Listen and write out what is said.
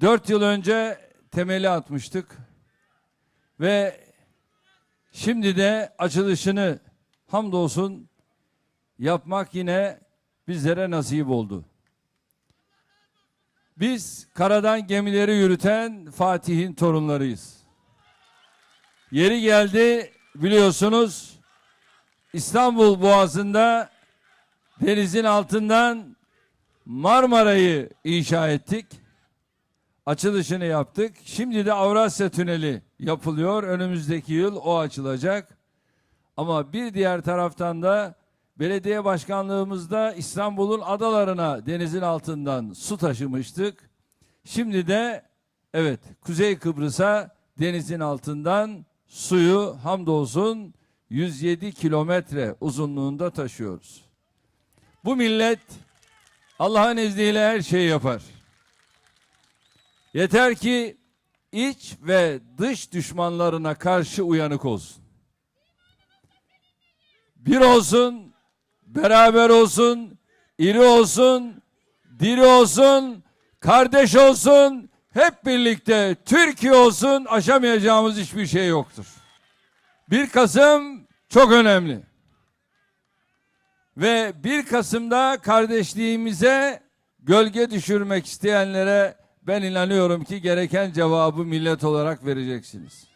Dört yıl önce temeli atmıştık ve şimdi de açılışını hamdolsun yapmak yine bizlere nasip oldu. Biz karadan gemileri yürüten Fatih'in torunlarıyız. Yeri geldi biliyorsunuz İstanbul Boğazı'nda denizin altından Marmara'yı inşa ettik. Açılışını yaptık. Şimdi de Avrasya Tüneli yapılıyor. Önümüzdeki yıl o açılacak. Ama bir diğer taraftan da belediye başkanlığımızda İstanbul'un adalarına denizin altından su taşımıştık. Şimdi de evet Kuzey Kıbrıs'a denizin altından suyu hamdolsun 107 kilometre uzunluğunda taşıyoruz. Bu millet Allah'ın izniyle her şeyi yapar. Yeter ki iç ve dış düşmanlarına karşı uyanık olsun. Bir olsun, beraber olsun, iri olsun, diri olsun, kardeş olsun, hep birlikte Türkiye olsun aşamayacağımız hiçbir şey yoktur. 1 Kasım çok önemli. Ve 1 Kasım'da kardeşliğimize gölge düşürmek isteyenlere ben inanıyorum ki gereken cevabı millet olarak vereceksiniz.